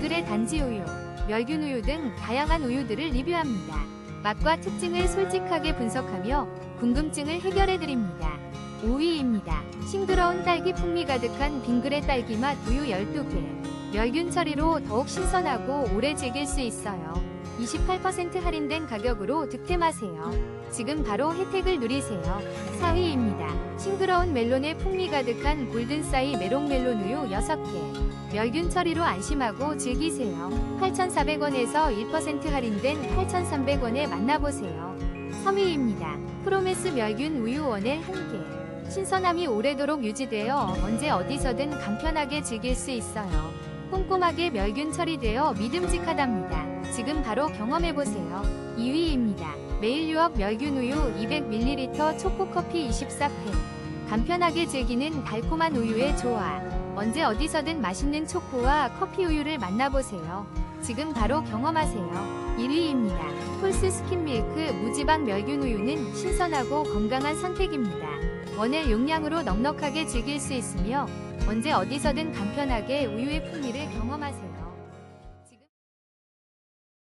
빙그레 단지 우유, 멸균 우유 등 다양한 우유들을 리뷰합니다. 맛과 특징을 솔직하게 분석하며 궁금증을 해결해 드립니다. 5위입니다. 싱그러운 딸기 풍미 가득한 빙그레 딸기 맛 우유 12개. 멸균 처리로 더욱 신선하고 오래 즐길 수 있어요. 28% 할인된 가격으로 득템하세요. 지금 바로 혜택을 누리세요. 4위입니다. 싱그러운 멜론의 풍미 가득한 골든싸이 메롱 멜론 우유 6개. 멸균 처리로 안심하고 즐기세요. 8,400원에서 1% 할인된 8,300원에 만나보세요. 3위입니다. 프로메스 멸균 우유 원엘 1개. 신선함이 오래도록 유지되어 언제 어디서든 간편하게 즐길 수 있어요. 꼼꼼하게 멸균 처리되어 믿음직하답니다. 지금 바로 경험해보세요. 2위입니다. 매일 유업 멸균 우유 200ml 초코커피 24팩. 간편하게 즐기는 달콤한 우유의 조화. 언제 어디서든 맛있는 초코와 커피 우유를 만나보세요. 지금 바로 경험하세요. 1위입니다. 폴스 스킨밀크 무지방 멸균 우유는 신선하고 건강한 선택입니다. 원액 용량으로 넉넉하게 즐길 수 있으며 언제 어디서든 간편하게 우유의 풍미를 경험하세요.